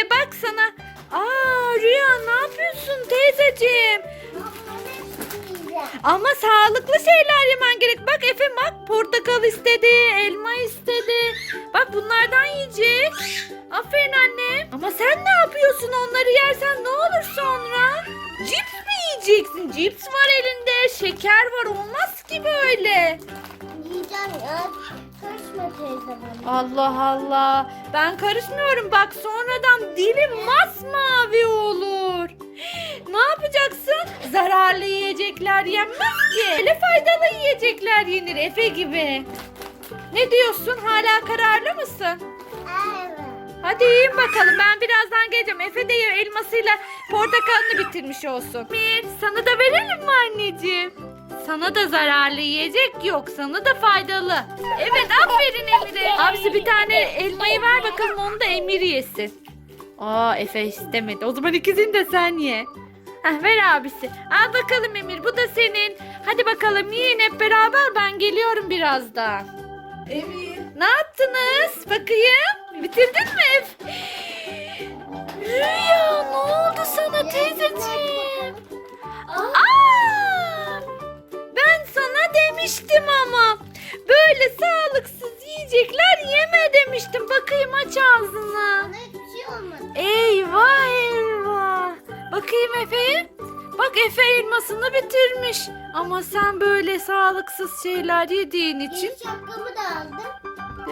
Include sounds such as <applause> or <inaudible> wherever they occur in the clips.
Efe bak. Aa Rüya ne yapıyorsun teyzeciğim? Ama sağlıklı şeyler yemen gerek. Bak Efe bak portakal istedi, elma istedi. Bak bunlardan yiyecek. Aferin anne. Ama sen ne yapıyorsun? Onları yersen ne olur sonra? Cips mi yiyeceksin? Cips var elinde, şeker var. Olmaz ki böyle. Yiyeceğim ya. Karışma teyze bana. Allah Allah. Ben karışmıyorum. Bak sonradan dilim masmavi olur. <gasps> Ne yapacaksın? Zararlı yiyecekler yenmez ki. Öyle faydalı yiyecekler yenir Efe gibi. Ne diyorsun? Hala kararlı mısın? Hadi yiyin bakalım. Ben birazdan geleceğim. Efe de elmasıyla portakalını bitirmiş olsun. Mir, sana da verelim mi anneciğim? Sana da zararlı yiyecek yok. Sana da faydalı. Evet aferin Emir'e. Abisi bir tane elmayı ver bakalım onu da Emir yesin. Aa Efe istemedi. O zaman ikisini de sen ye. Heh, ver abisi. Al bakalım Emir bu da senin. Hadi bakalım yiyin hep beraber ben geliyorum birazdan. Emir. Ne yaptınız? Bakayım. Bitirdin mi? Rüya ne oldu sana teyzeciğim? Aa! Ben sana demiştim ama. Böyle sağlıksız yiyecekler yeme demiştim. Bakayım aç ağzını. Bana hiçbir şey olmadı. Eyvah eyvah. Bakayım Efe'ye. Bak Efe elmasını bitirmiş. Ama sen böyle sağlıksız şeyler yediğin için şapkamı da aldım.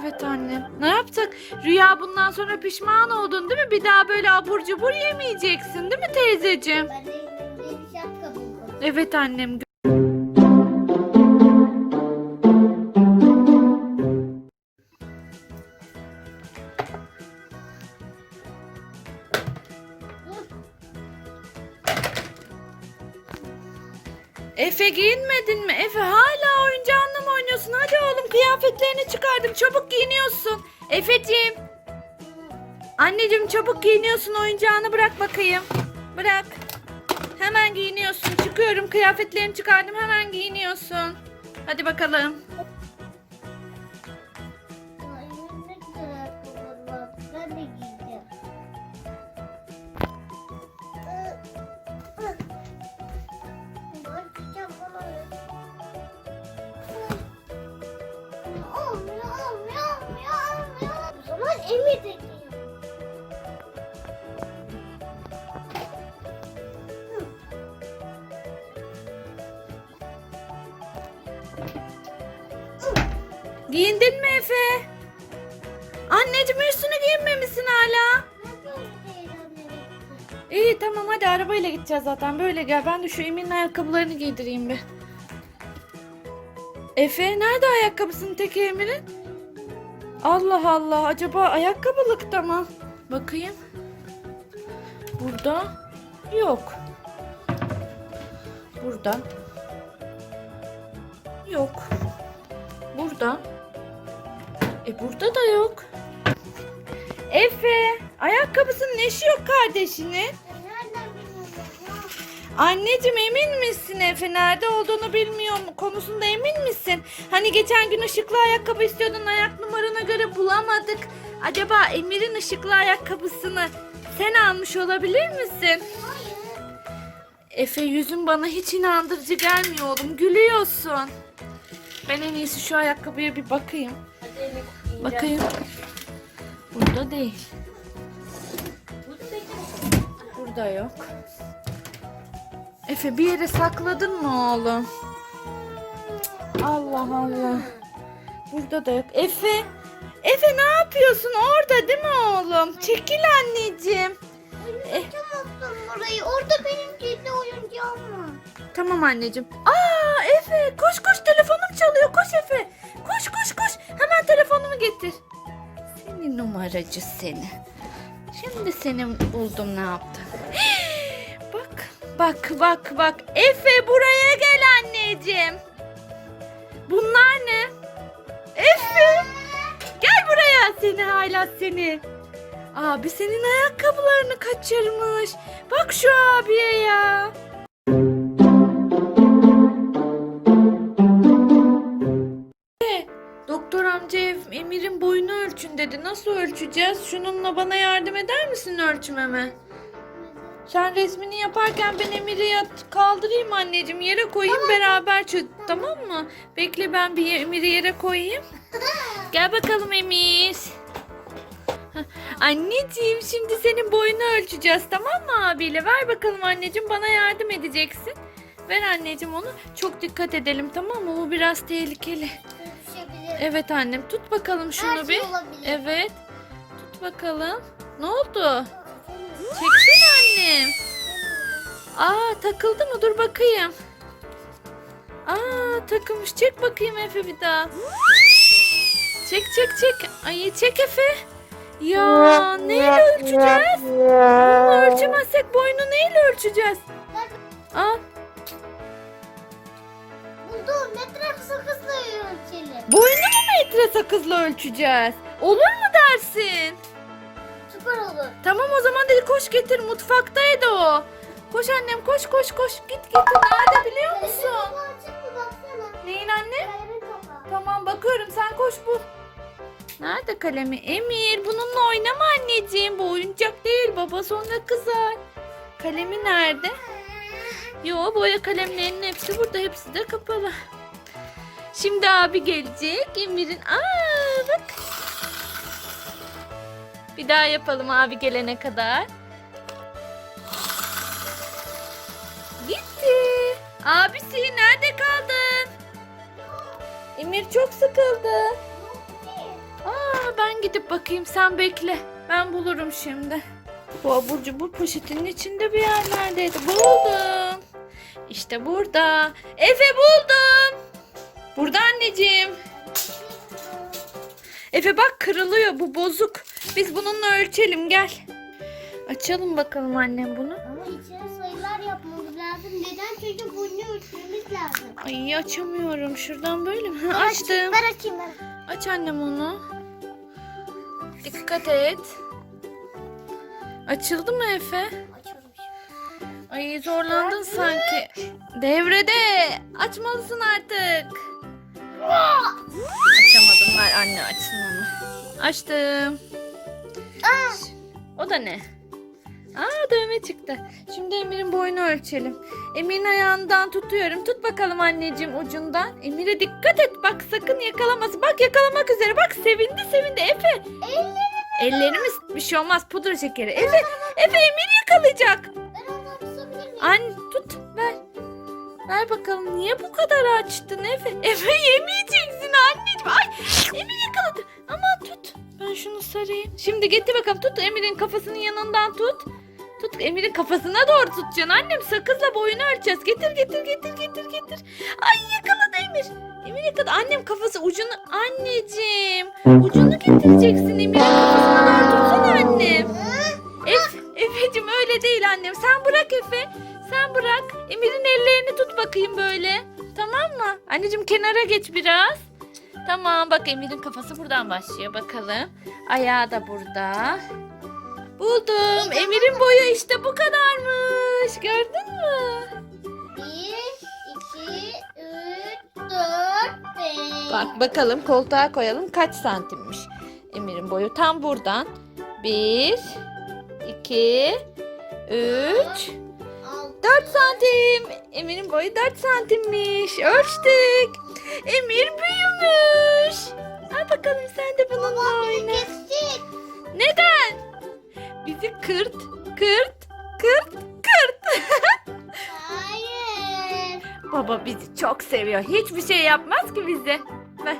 Evet annem. Ne yaptık? Rüya bundan sonra pişman oldun değil mi? Bir daha böyle abur cubur yemeyeceksin değil mi teyzeciğim? Ben de elimde bir şapka buldum. Evet annem. Giyinmedin mi? Efe hala oyuncağınla mı oynuyorsun? Hadi oğlum kıyafetlerini çıkardım. Çabuk giyiniyorsun. Efeciğim. Anneciğim çabuk giyiniyorsun. Oyuncağını bırak bakayım. Bırak. Hemen giyiniyorsun. Çıkıyorum. Kıyafetlerini çıkardım. Hemen giyiniyorsun. Hadi bakalım. Giyindin mi Efe? Anneciğim üstünü giyinmemişsin hala. İyi tamam hadi arabayla gideceğiz zaten. Böyle gel. Ben de şu Emin'in ayakkabılarını giydireyim bir. Efe nerede ayakkabısının teki Emir'in? Allah Allah. Acaba ayakkabılıkta mı? Bakayım. Burada yok. Burada yok. Burada. E burada da yok. Efe, ayakkabısının eşi yok kardeşinin. Anneciğim emin misin Efe nerede olduğunu bilmiyorum konusunda emin misin? Hani geçen gün ışıklı ayakkabı istiyordun ayak numarana göre bulamadık. Acaba Emir'in ışıklı ayakkabısını sen almış olabilir misin? Hayır. Efe yüzün bana hiç inandırıcı gelmiyor oğlum gülüyorsun. Ben en iyisi şu ayakkabıya bir bakayım. Bakayım. Burada değil. Burada yok. Efe bir yere sakladın mı oğlum? Allah Allah. Burada da yok. Efe. Efe ne yapıyorsun orada değil mi oğlum? Çekil anneciğim. Eh. Açamazsın burayı. Orada benim kendi oyuncağım var. Tamam anneciğim. Aa Efe koş koş telefonum çalıyor. Koş Efe. Koş koş koş. Hemen telefonumu getir. Seni numaracı seni. Şimdi seni buldum ne yaptın? <gasps> bak bak bak bak. Efe buraya gel anneciğim. Bunlar ne? Efe. Gel buraya seni hala seni. Abi senin ayakkabılarını kaçırmış. Bak şu abiye ya. Ev- Emir'in boyunu ölçün dedi. Nasıl ölçeceğiz? Şununla bana yardım eder misin ölçmeme? Sen resmini yaparken ben Emir'i yat kaldırayım anneciğim. Yere koyayım beraber çöz. Tamam mı? Bekle ben bir Emir'i yere koyayım. Gel bakalım Emir. Anneciğim şimdi senin boyunu ölçeceğiz tamam mı abiyle? Ver bakalım anneciğim bana yardım edeceksin. Ver anneciğim onu. Çok dikkat edelim tamam mı? Bu biraz tehlikeli. Evet annem tut bakalım şunu Her şey bir. olabilir. Evet. Tut bakalım. Ne oldu? Çeksene annem. Aa takıldı mı? Dur bakayım. Aa takılmış. Çek bakayım Efe bir daha. Çek çek çek. Ay çek Efe. Ya neyle ölçeceğiz? Bununla ölçemezsek boynu neyle ölçeceğiz? Aa Metre sakızla ölçelim. boynu mu metre sakızla ölçeceğiz? Olur mu dersin? Süper olur. Tamam o zaman dedi koş getir mutfaktaydı o. Koş annem koş koş koş git getir nerede biliyor musun? kapağı açık mı baksana. Neyin anne? Kalemin kapağı. Tamam bakıyorum sen koş bul. Nerede kalemi? Emir bununla oynama anneciğim bu oyuncak değil baba sonra kızar. Kalemi nerede? Yo boya kalemlerinin hepsi burada hepsi de kapalı. Şimdi abi gelecek Emir'in. Aa bak. Bir daha yapalım abi gelene kadar. Gitti. Abisi nerede kaldın? Emir çok sıkıldı. Aa ben gidip bakayım sen bekle. Ben bulurum şimdi. Bu abur cubur poşetinin içinde bir yerlerdeydi. Buldum. İşte burada. Efe buldum. Burada anneciğim. Efe bak kırılıyor bu bozuk. Biz bununla ölçelim gel. Açalım bakalım annem bunu. Ama içine sayılar yapmamız lazım. Neden? Çünkü bunu ölçmemiz lazım. Ay açamıyorum. Şuradan böyle mi? Ha, açtım. Ben açayım ben. Aç annem onu. Dikkat et. Açıldı mı Efe? Ay zorlandın sanki. Devrede. Açmalısın artık. Açamadım ver anne açsın onu. Açtım. O da ne? Aa dövme çıktı. Şimdi Emir'in boyunu ölçelim. Emir'in ayağından tutuyorum. Tut bakalım anneciğim ucundan. Emir'e dikkat et. Bak sakın yakalamasın. Bak yakalamak üzere. Bak sevindi sevindi Efe. Ellerimiz bir şey olmaz. Pudra şekeri. Efe, Efe Emir yakalayacak. Anne tut ver. Ver bakalım niye bu kadar açtın Efe? <laughs> Efe yemeyeceksin anneciğim. Ay Emir yakaladı. Ama tut. Ben şunu sarayım. Şimdi getir bakalım tut Emir'in kafasının yanından tut. Tut Emir'in kafasına doğru tutacaksın annem. Sakızla boyunu ölçeceğiz. Getir getir getir getir getir. Ay yakaladı Emir. Emir yakaladı. Annem kafası ucunu. Anneciğim. Ucunu getireceksin Emir'in kafasına doğru tutsana annem. Efe, Efe'cim öyle değil annem. Sen bırak Efe. Sen bırak. Emir'in ellerini tut bakayım böyle. Tamam mı? Anneciğim kenara geç biraz. Tamam bak Emir'in kafası buradan başlıyor bakalım. Ayağı da burada. Buldum. Emir'in boyu işte bu kadarmış. Gördün mü? Bir, iki, üç, dört, beş. Bak bakalım koltuğa koyalım kaç santimmiş. Emir'in boyu tam buradan. Bir, iki, üç, Altı. 4 santim. Emir'in boyu 4 santimmiş. Ölçtük. Emir büyümüş. Al bakalım sen de bununla oyna. Neden? Bizi kırt, kırt, kırt, kırt. Hayır. Baba bizi çok seviyor. Hiçbir şey yapmaz ki bize. Ver.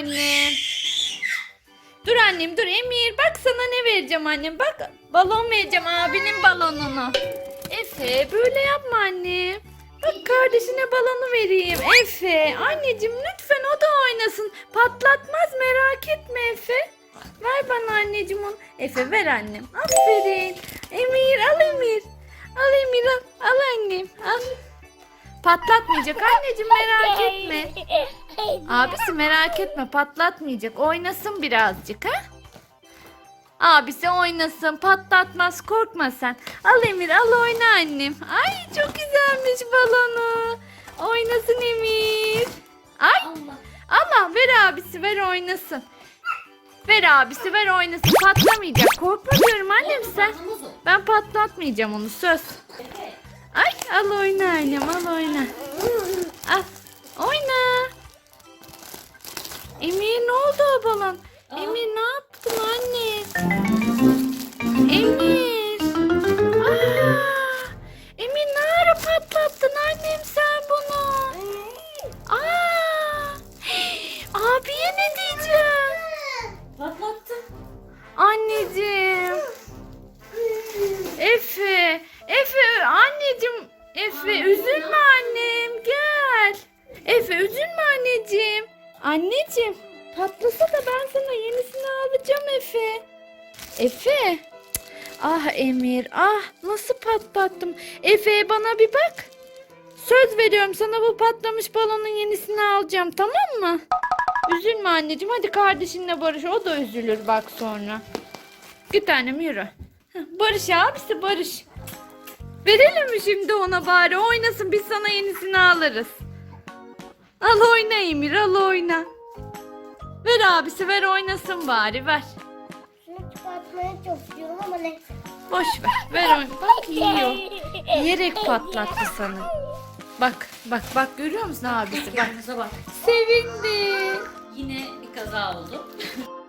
Annem. Dur annem dur Emir bak sana ne vereceğim annem bak balon vereceğim abinin balonunu. Efe böyle yapma annem. Bak kardeşine balonu vereyim Efe. Anneciğim lütfen o da oynasın. Patlatmaz merak etme Efe. Ver bana anneciğim onu. Efe ver annem. Aferin. Emir al Emir. Al Emir al. Al annem al. Patlatmayacak anneciğim merak etme. <laughs> Abisi merak etme patlatmayacak. Oynasın birazcık ha. Abisi oynasın patlatmaz korkma sen. Al Emir al oyna annem. Ay çok güzelmiş balonu. Oynasın Emir. Ay Allah. Allah ver abisi ver oynasın. Ver abisi ver oynasın patlamayacak. Korkma diyorum annem sen. Ben patlatmayacağım onu söz. Ay al oyna annem al oyna. Al oyna. Emir ne oldu o balon? Aa. Emir ne yaptın anne? Emir. Aa, Emir ne ara patlattın annem sen bunu? Aa, <gasps> abiye ne diyeceğim? Patlattım. Anneciğim. Efe. Efe anneciğim. Efe üzülme annem gel. Efe üzülme anneciğim. Anneciğim patlasa da ben sana yenisini alacağım Efe. Efe. Ah Emir ah nasıl patlattım. Efe bana bir bak. Söz veriyorum sana bu patlamış balonun yenisini alacağım tamam mı? Üzülme anneciğim hadi kardeşinle barış o da üzülür bak sonra. Bir tanem yürü. Barış abisi Barış. Verelim mi şimdi ona bari oynasın biz sana yenisini alırız. Al oyna Emir al oyna. Ver abisi ver oynasın bari ver. Şunu çıkartmaya çalışıyorum ama neyse. Boş ver ver oyna. Bak yiyor. Yiyerek patlattı sana. Bak bak bak görüyor musun abisi bak. Bak. Sevindi. Yine bir kaza oldu. <laughs>